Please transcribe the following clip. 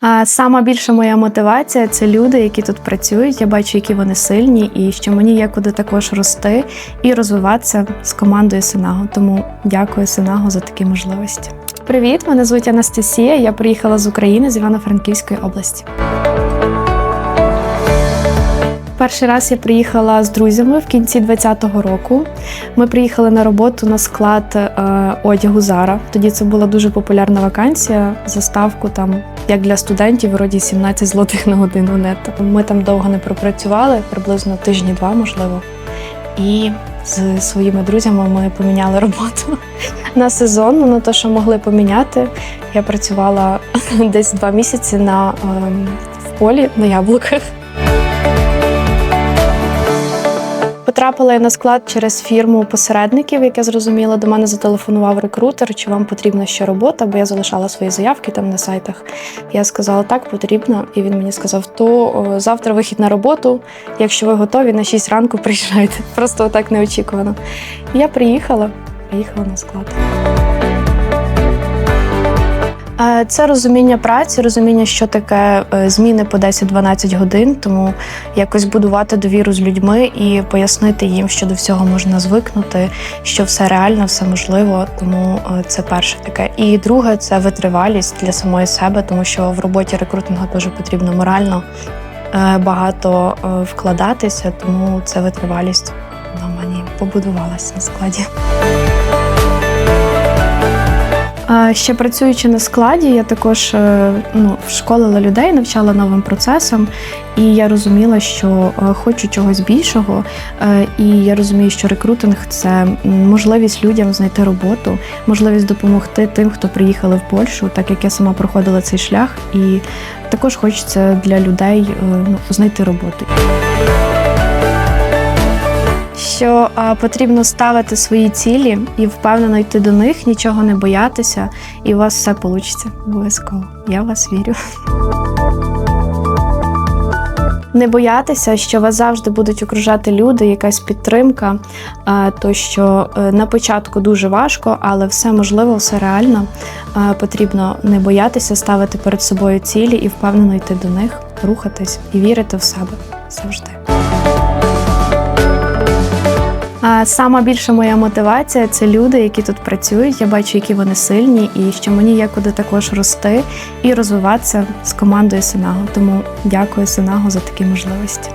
А сама більша моя мотивація це люди, які тут працюють. Я бачу, які вони сильні, і що мені є куди також рости і розвиватися з командою Синаго. Тому дякую Синаго за такі можливості. Привіт, мене звуть Анастасія. Я приїхала з України з Івано-Франківської області. Перший раз я приїхала з друзями в кінці 2020 року. Ми приїхали на роботу на склад е, одягу Зара. Тоді це була дуже популярна вакансія за ставку там, як для студентів, вроді 17 злотих на годину нетто. Ми там довго не пропрацювали, приблизно тижні-два, можливо. І з своїми друзями ми поміняли роботу на сезон. На те, що могли поміняти. Я працювала десь два місяці на ем, в полі на яблуках. Потрапила я на склад через фірму посередників, як я зрозуміла, до мене зателефонував рекрутер, чи вам потрібна ще робота, бо я залишала свої заявки там на сайтах. Я сказала, так, потрібно. І він мені сказав: то завтра вихід на роботу. Якщо ви готові, на 6 ранку приїжджайте. Просто так неочікувано. Я приїхала, приїхала на склад. Е, Це розуміння праці, розуміння, що таке е, зміни по 10-12 годин, тому якось будувати довіру з людьми і пояснити їм, що до всього можна звикнути, що все реально, все можливо. Тому е, це перше таке. І друге це витривалість для самої себе, тому що в роботі рекрутингу дуже потрібно морально багато вкладатися, тому це витривалість на мені побудувалася на складі. Ще працюючи на складі, я також е, ну, школила людей, навчала новим процесам, і я розуміла, що е, хочу чогось більшого. Е, І я розумію, що рекрутинг це можливість людям знайти роботу, можливість допомогти тим, хто приїхали в Польщу, так як я сама проходила цей шлях, і також хочеться для людей ну, знайти роботу. Що потрібно ставити свої цілі і впевнено йти до них, нічого не боятися, і у вас все вийде обов'язково. Я в вас вірю. Не боятися, що вас завжди будуть окружати люди, якась підтримка, то що е, на початку дуже важко, але все можливо, все реально. Потрібно не боятися ставити перед собою цілі і впевнено йти до них, рухатись і вірити в себе завжди. А сама більша моя мотивація це люди, які тут працюють. Я бачу, які вони сильні, і що мені є куди також рости і розвиватися з командою Синаго. Тому дякую Синаго за такі можливості.